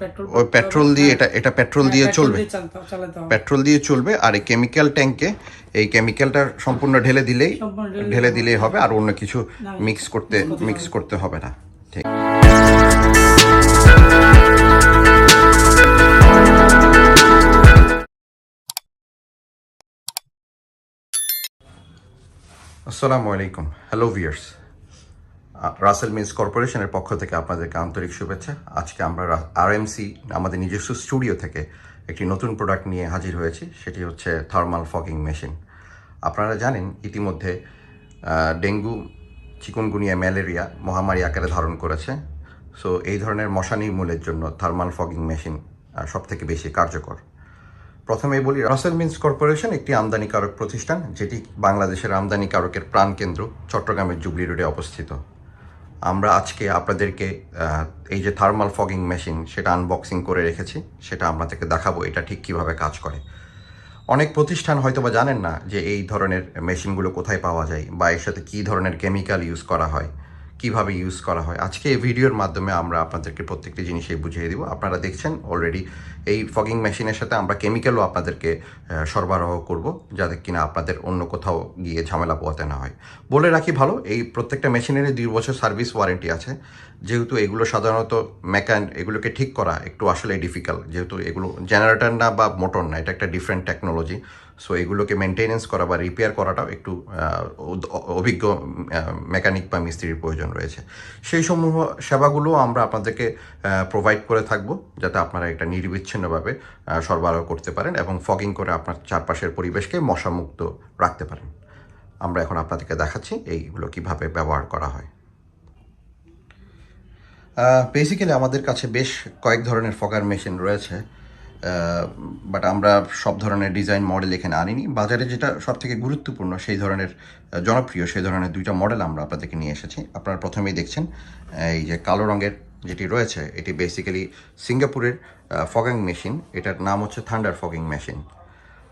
Petrol ওই petrol দিয়ে এটা এটা পেট্রোল দিয়ে চলবে। পেট্রোল দিয়ে চলবে। আর এই কেমিক্যাল ট্যাঙ্কে এই কেমিক্যালটা সম্পূর্ণ ঢেলে দিলেই ঢেলে ঢেলে দিলেই হবে। আর অন্য কিছু মিক্স করতে মিক্স করতে হবে। না। ঠিক। আসসালামু আলাইকুম। হ্যালো ভিয়ার্স রাসেল মিন্স কর্পোরেশনের পক্ষ থেকে আপনাদেরকে আন্তরিক শুভেচ্ছা। আজকে আমরা আরএমসি আমাদের নিজস্ব স্টুডিও থেকে একটি নতুন প্রোডাক্ট নিয়ে হাজির হয়েছি, সেটি হচ্ছে থার্মাল ফগিং মেশিন আপনারা জানেন, ইতিমধ্যে ডেঙ্গু, চিকুনগুনিয়া, ম্যালেরিয়া মহামারী আকারে ধারণ করেছে। সো এই ধরনের মশা নির্মূলের জন্য থার্মাল ফগিং মেশিন সব থেকে বেশি কার্যকর। প্রথমেই বলি, রাসেল মিন্স কর্পোরেশন একটি আমদানিকারক প্রতিষ্ঠান, যেটি বাংলাদেশের আমদানিকারকের প্রাণকেন্দ্র, চট্টগ্রামের জুবলি রোডে অবস্থিত। আমরা আজকে আপনাদেরকে এই যে থার্মাল ফগিং মেশিন সেটা আনবক্সিং করে রেখেছি, সেটা আপনাদেরকে দেখাবো, এটা ঠিক কীভাবে কাজ করে। অনেক প্রতিষ্ঠান হয়তো বা জানেন না যে এই ধরনের মেশিনগুলো কোথায় পাওয়া যায় বা এর সাথে কী ধরনের কেমিক্যাল ইউজ করা হয়। কীভাবে ইউজ করা হয়। আজকে এই ভিডিওর মাধ্যমে আমরা আপনাদেরকে প্রত্যেকটি জিনিসই বুঝিয়ে দিব। আপনারা দেখছেন অলরেডি এই ফগিং মেশিনের সাথে আমরা কেমিক্যালও আপনাদেরকে সরবরাহ করব যাতে কিনা আপনাদের অন্য কোথাও গিয়ে ঝামেলা পোয়াতে না হয়। বলে রাখি ভালো, এই প্রত্যেকটা মেশিনেরই দুই বছর সার্ভিস ওয়ারেন্টি আছে। যেহেতু এগুলো সাধারণত মেকান এগুলোকে ঠিক করা একটু আসলে ডিফিকাল্ট যেহেতু এগুলো জেনারেটর না বা মোটর না, এটা একটা ডিফারেন্ট টেকনোলজি সো এগুলোকে মেনটেনেন্স করা বা রিপেয়ার করাটাও একটু অভিজ্ঞ মেকানিক বা মিস্ত্রির প্রয়োজন রয়েছে। সেই সমূহ সেবাগুলো আমরা আপনাদেরকে প্রোভাইড করে থাকব যাতে আপনারা এটা নির্বিচ্ছিন্নভাবে সরবরাহ করতে পারেন এবং ফগিং করে আপনার চারপাশের পরিবেশকে মশামুক্ত রাখতে পারেন। আমরা এখন আপনাদেরকে দেখাচ্ছি এইগুলো কীভাবে ব্যবহার করা হয়। বেসিক্যালি আমাদের কাছে বেশ কয়েক ধরনের ফগার মেশিন রয়েছে। বাট আমরা সব ধরনের ডিজাইন মডেল এখানে আনিনি। বাজারে যেটা সব থেকে গুরুত্বপূর্ণ, সেই ধরনের জনপ্রিয়, সেই ধরনের দুইটা মডেল আমরা আপনাদেরকে নিয়ে এসেছি। আপনারা প্রথমেই দেখছেন এই যে কালো রঙের যেটি রয়েছে, এটি বেসিক্যালি সিঙ্গাপুরের ফগিং মেশিন এটার নাম হচ্ছে থান্ডার ফগিং মেশিন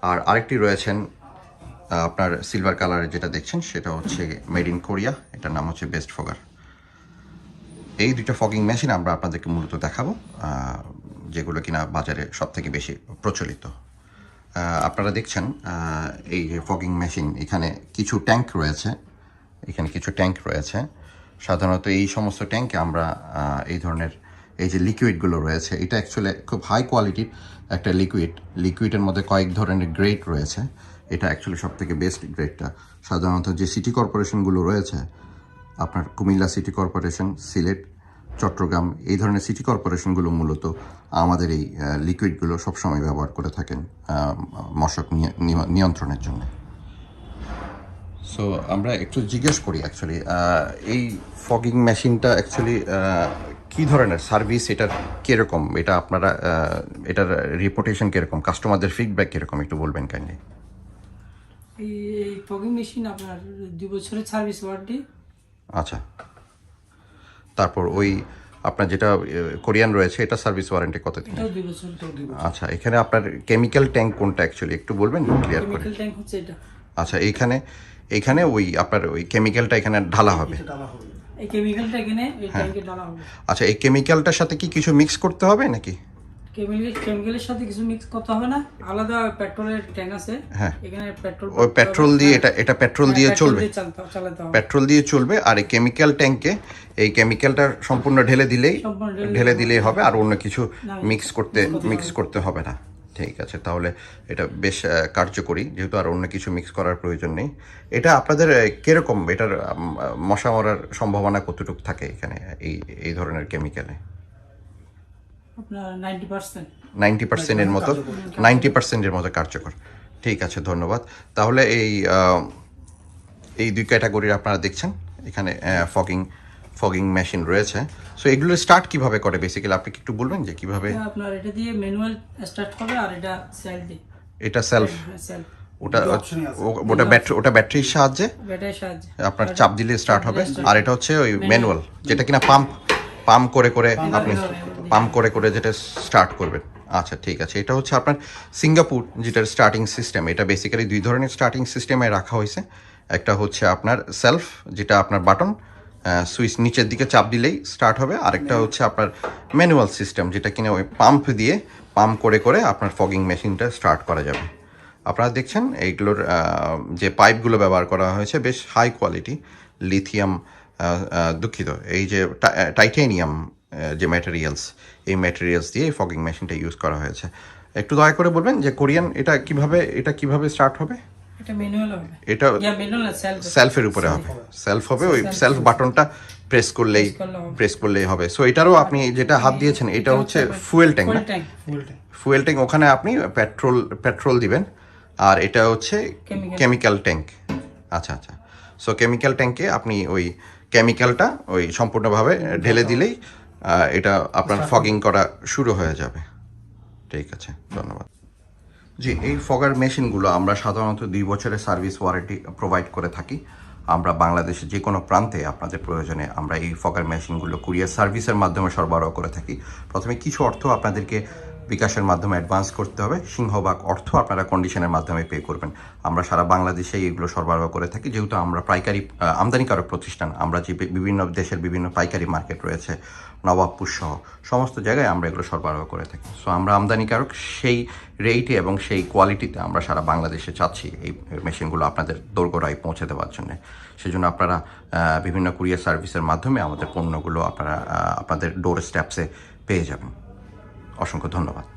আর আরেকটি রয়েছেন আপনার সিলভার কালারের যেটা দেখছেন, সেটা হচ্ছে মেড ইন কোরিয়া এটার নাম হচ্ছে বেস্ট ফগার এই দুটো ফগিং মেশিন আমরা আপনাদেরকে মূলত দেখাবো। যেগুলো কিনা বাজারে সব থেকে বেশি প্রচলিত। আপনারা দেখছেন এই যে ফগিং মেশিন, এখানে কিছু ট্যাঙ্ক রয়েছে। এখানে কিছু ট্যাঙ্ক রয়েছে। সাধারণত এই সমস্ত ট্যাঙ্কে আমরা এই ধরনের এই যে লিকুইডগুলো রয়েছে, এটা অ্যাকচুয়ালি খুব হাই কোয়ালিটির একটা লিকুইড। লিকুইডের মধ্যে কয়েক ধরনের গ্রেড রয়েছে। এটা অ্যাকচুয়ালি সব থেকে বেস্ট গ্রেডটা সাধারণত যে সিটি কর্পোরেশনগুলো রয়েছে, আপনার কুমিল্লা সিটি কর্পোরেশন, সিলেট চট্টগ্রাম এই ধরনের সিটি কর্পোরেশনগুলো মূলত আমাদের এই লিকুইডগুলো সবসময় ব্যবহার করে থাকেন মশক নিয়- নিয়- নিয়ন্ত্রণের জন্য। সো আমরা একটু জিজ্ঞেস করি অ্যাকচুয়ালি এই ফগিং মেশিনটা অ্যাকচুয়ালি কী ধরনের সার্ভিস এটার কীরকম? এটা আপনারা এটার রিপোর্টেশন কীরকম? কাস্টমারদের ফিডব্যাক কীরকম? একটু বলবেন কাইন্ডলি এই এই ফগিং মেশিন আপনার দুই বছরের সার্ভিস ওয়ারেন্টি আচ্ছা। তারপর ওই আপনার যেটা কোরিয়ান রয়েছে এটা সার্ভিস ওয়ারেন্টি কত দিন? আচ্ছা এখানে আপনার কেমিক্যাল ট্যাঙ্ক কোনটা অ্যাকচুয়ালি একটু বলবেন ক্লিয়ার করে। আচ্ছা এইখানে এইখানে ওই আপনার ওই কেমিক্যালটা এখানে ঢালা হবে। এই কেমিক্যালটা এখানে এই হ্যাঁ। আচ্ছা এই কেমিক্যালটার সাথে কি কিছু মিক্স করতে হবে নাকি? কেমিক্যালের সাথে কিছু মিক্স করতে হবে না। আলাদা পেট্রোলের ট্যাঙ্ক আছে। হ্যাঁ। এখানে পেট্রোল ওই পেট্রোল দিয়ে এটা এটা পেট্রোল দিয়ে চলবে। দিয়ে হবে। পেট্রোল দিয়ে চলবে। আর এই কেমিক্যাল ট্যাঙ্কে এই কেমিক্যালটা সম্পূর্ণ ঢেলে দিলেই ঢেলে দিলেই হবে। আর অন্য কিছু মিক্স করতে মিক্স করতে হবে না। ঠিক আছে তাহলে এটা বেশ কার্যকরী। যেহেতু আর অন্য কিছু মিক্স করার প্রয়োজন নেই। এটা আপনাদের কীরকম? এটার মশা মরার সম্ভাবনা কতটুকু থাকে এখানে এই এই ধরনের কেমিক্যালে নাইনটি পার্সেন্ট নাইনটি পার্সেন্টের মতো নাইনটি পার্সেন্টের মতো কার্যকর। ঠিক আছে ধন্যবাদ। তাহলে এই এই দুই ক্যাটাগরির আপনারা দেখছেন। এখানে ফগিং ফগিং মেশিন রয়েছে। সো এগুলো স্টার্ট কীভাবে করে? বেসিক্যালি আপনি কি একটু বলবেন যে কীভাবে? আপনার এটা দিয়ে ম্যানুয়াল স্টার্ট হবে আর এটা সেল দিয়ে। এটা সেলফ সেল ওটা ওটা ব্যাটারি ওটা ব্যাটারির সাহায্যে? ব্যাটারির সাহায্যে। আপনার চাপ দিলে স্টার্ট হবে। আর এটা হচ্ছে ওই ম্যানুয়াল যেটা কিনা পাম্প পাম্প করে করে আপনি পাম্প করে করে যেটা স্টার্ট করবেন। আচ্ছা ঠিক আছে। এটা হচ্ছে আপনার সিঙ্গাপুর যেটার স্টার্টিং সিস্টেম এটা বেসিক্যালি দুই ধরনের স্টার্টিং সিস্টেমে রাখা হয়েছে। একটা হচ্ছে আপনার সেলফ যেটা আপনার বাটন সুইচ নিচের দিকে চাপ দিলেই স্টার্ট হবে। আরেকটা হচ্ছে আপনার ম্যানুয়াল সিস্টেম যেটা কিনা ওই পাম্প দিয়ে পাম্প করে করে আপনার ফগিং মেশিনটা স্টার্ট করা যাবে। আপনারা দেখছেন এইগুলোর যে পাইপগুলো ব্যবহার করা হয়েছে বেশ হাই কোয়ালিটি লিথিয়াম দুঃখিত। এই যে টাইটেনিয়াম যে ম্যাটেরিয়ালস এই ম্যাটেরিয়ালস দিয়ে এই ফগিং মেশিনটা ইউজ করা হয়েছে। একটু দয়া করে বলবেন যে কোরিয়ান এটা কীভাবে এটা কীভাবে স্টার্ট হবে? এটা ম্যানুয়াল হবে। এটা ইয়া ম্যানুয়াল না সেলফ সেলফের উপরে হবে। সেলফ হবে ওই সেলফ বাটনটা প্রেস করলেই প্রেস করলেই হবে। সো এটারও আপনি যেটা হাত দিয়েছেন এটা হচ্ছে ফুয়েল ট্যাঙ্ক না? ফুয়েল ট্যাঙ্ক ওখানে আপনি পেট্রোল পেট্রোল দিবেন। আর এটা হচ্ছে কেমিক্যাল ট্যাঙ্ক আচ্ছা আচ্ছা। সো কেমিক্যাল ট্যাঙ্কে আপনি ওই কেমিক্যালটা ওই সম্পূর্ণভাবে ঢেলে দিলেই এটা আপনার ফগিং করা শুরু হয়ে যাবে। ঠিক আছে ধন্যবাদ। জি এই ফগার মেশিনগুলো আমরা সাধারণত দুই বছরের সার্ভিস ওয়ারেন্টি প্রোভাইড করে থাকি। আমরা বাংলাদেশের যে কোনো প্রান্তে আপনাদের প্রয়োজনে আমরা এই ফগার মেশিনগুলো কুরিয়ার সার্ভিসের মাধ্যমে সরবরাহ করে থাকি। প্রথমে কিছু অর্থ আপনাদেরকে বিকাশের মাধ্যমে অ্যাডভান্স করতে হবে। সিংহভাগ অর্থ আপনারা কন্ডিশনের মাধ্যমে পে করবেন। আমরা সারা বাংলাদেশে এগুলো সরবরাহ করে থাকি। যেহেতু আমরা পাইকারি আমদানিকারক প্রতিষ্ঠান, আমরা যে বিভিন্ন দেশের বিভিন্ন পাইকারি মার্কেট রয়েছে, নবাবপুর সহ, সমস্ত জায়গায় আমরা এগুলো সরবরাহ করে থাকি। সো আমরা আমদানিকারক সেই রেটে এবং সেই কোয়ালিটিতে আমরা সারা বাংলাদেশে চাচ্ছি এই মেশিনগুলো আপনাদের দোরগোড়ায় পৌঁছে দেওয়ার জন্য। সেজন্য আপনারা বিভিন্ন কুরিয়ার সার্ভিসের মাধ্যমে আমাদের পণ্যগুলো আপনারা আপনাদের ডোর স্ট্যাপসে পেয়ে যাবেন। অসংখ্য ধন্যবাদ।